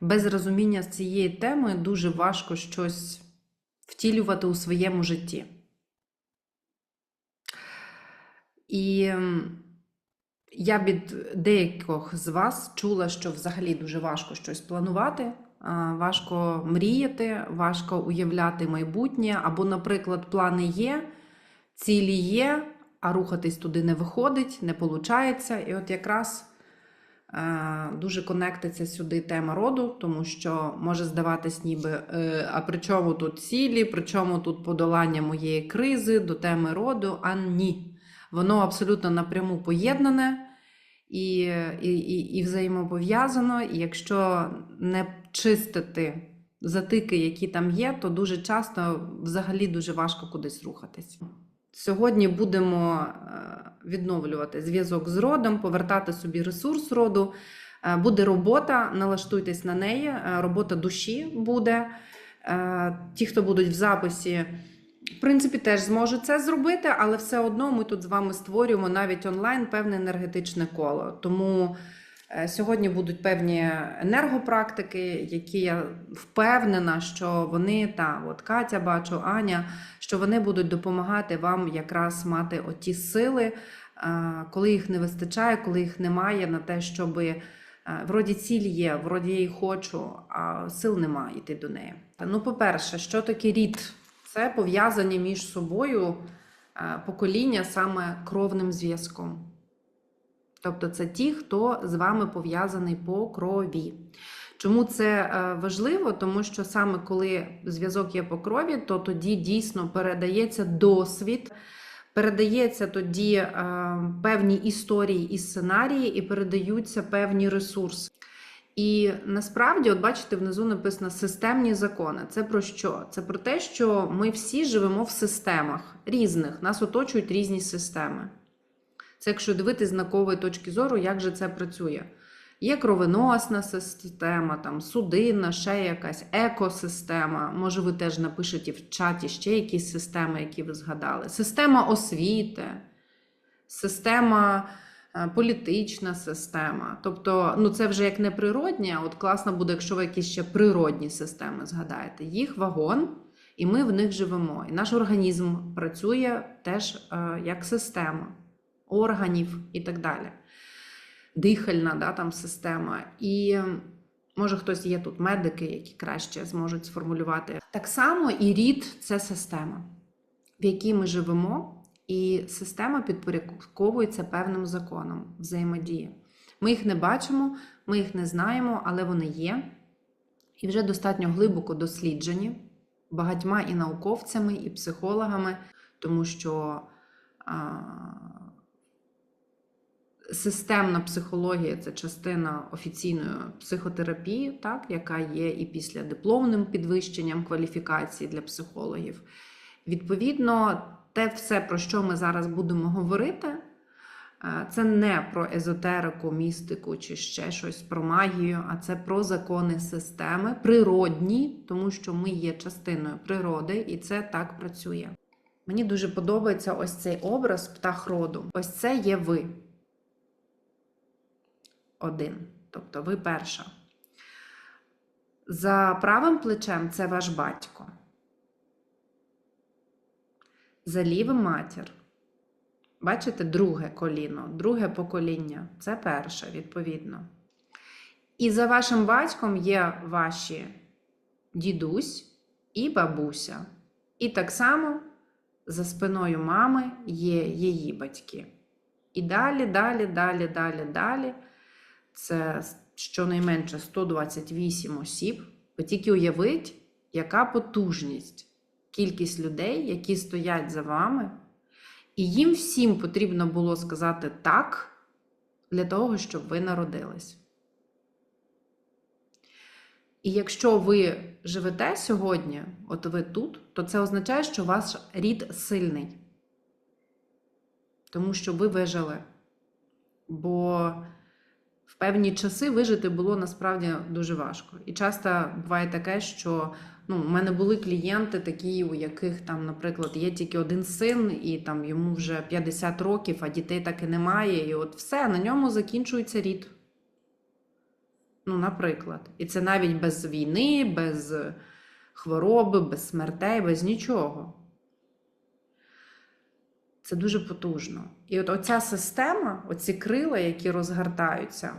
без розуміння цієї теми дуже важко щось втілювати у своєму житті. І я від деяких з вас чула, що взагалі дуже важко щось планувати, важко мріяти, важко уявляти майбутнє, або, наприклад, плани є, цілі є, а рухатись туди не виходить, не виходить. І от якраз дуже конектиться сюди тема роду, тому що може здаватись, ніби е, а при чому тут цілі, при чому тут подолання моєї кризи до теми роду, а ні. Воно абсолютно напряму поєднане і, і, і, і взаємопов'язано. І якщо не чистити затики, які там є, то дуже часто взагалі дуже важко кудись рухатись. Сьогодні будемо е, відновлювати зв'язок з родом, повертати собі ресурс роду. Е, Буде робота, налаштуйтесь на неї. е, Робота душі буде. Ті, хто будуть в записі, в принципі, теж зможуть це зробити, але все одно ми тут з вами створюємо навіть онлайн певне енергетичне коло. Тому сьогодні будуть певні енергопрактики, які я впевнена, що вони та от Катя, бачу, Аня, що вони будуть допомагати вам якраз мати оті сили, е, коли їх не вистачає, коли їх немає на те, щоб вроді ціль є, вроді я її хочу, а сил немає йти до неї. Ну, по-перше, що таке рід? Це пов'язані між собою е, покоління саме кровним зв'язком. Тобто це ті, хто з вами пов'язаний по крові. Чому це е, важливо? Тому що саме коли зв'язок є по крові, то тоді дійсно передається досвід, передається тоді е, певні історії і сценарії, і передаються певні ресурси. І насправді, от бачите, внизу написано системні закони. Це про що? Це про те, що ми всі живемо в системах різних, нас оточують різні системи. Це якщо дивитись знакової точки зору, як же це працює. Є кровоносна система, там судинна, ще якась екосистема. Може, ви теж напишете в чаті ще якісь системи, які ви згадали. Система освіти, система е, політична система. Тобто, ну це вже як не природні, а от класно буде, якщо ви якісь ще природні системи згадаєте. Їх вагон, і ми в них живемо. І наш організм працює теж е, як система органів і так далі. Дихальна да, там система. І може хтось є тут медики, які краще зможуть сформулювати. Так само і рід це система, в якій ми живемо, і система підпорядковується певним законам взаємодії. Ми їх не бачимо, ми їх не знаємо, але вони є. І вже достатньо глибоко досліджені багатьма і науковцями, і психологами, тому що а, системна психологія це частина офіційної психотерапії, так, яка є і після дипломним підвищенням кваліфікації для психологів. Відповідно, те все, про що ми зараз будемо говорити, е, це не про езотерику, містику чи ще щось про магію, а це про закони системи, природні, тому що ми є частиною природи, і це так працює. Мені дуже подобається ось цей образ птах роду. Ось це є ви. Один. Тобто ви перша. За правим плечем це ваш батько. За лівим матір. Бачите, друге коліно, друге покоління. Це перше, відповідно. І за вашим батьком є ваші дідусь і бабуся. І так само за спиною мами є її батьки. І далі, далі, далі, далі, далі. Це щонайменше 128 осіб. Ви тільки уявіть, яка потужність, кількість людей, які стоять за вами, і їм всім потрібно було сказати так для того, щоб ви народились. І якщо ви живете сьогодні, от ви тут, то це означає, що ваш рід сильний. Тому що ви вижили. Бо певні часи вижити було насправді дуже важко. І часто буває таке, що ну, у мене були клієнти, такі, у яких там, наприклад, є тільки один син, і там йому вже 50 років, а дітей так і немає. І от все, на ньому закінчується рід. Ну, наприклад. І це навіть без війни, без хвороби, без смертей, без нічого. Це дуже потужно. І от оця система, оці крила, які розгортаються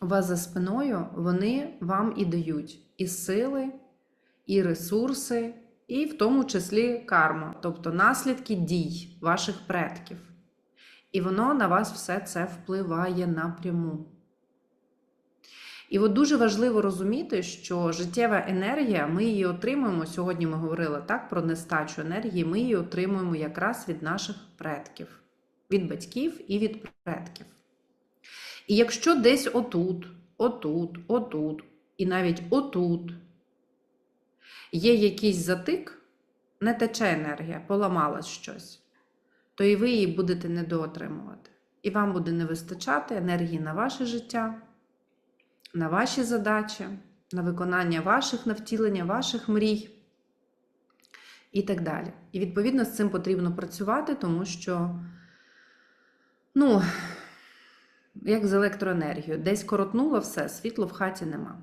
у вас за спиною, вони вам і дають і сили, і ресурси, і в тому числі карму, тобто наслідки дій ваших предків. І воно на вас все це впливає напряму. І от дуже важливо розуміти, що життєва енергія, ми її отримуємо. Сьогодні ми говорили так про нестачу енергії, ми її отримуємо якраз від наших предків, від батьків і від предків. І якщо десь отут, отут, отут, і навіть отут є якийсь затик, не тече енергія, поламалось щось, то і ви її будете недоотримувати. І вам буде не вистачати енергії на ваше життя, на ваші задачі, на виконання ваших, на втілення ваших мрій і так далі. І відповідно з цим потрібно працювати, тому що, ну, як з електроенергією, десь коротнуло все, світло в хаті нема.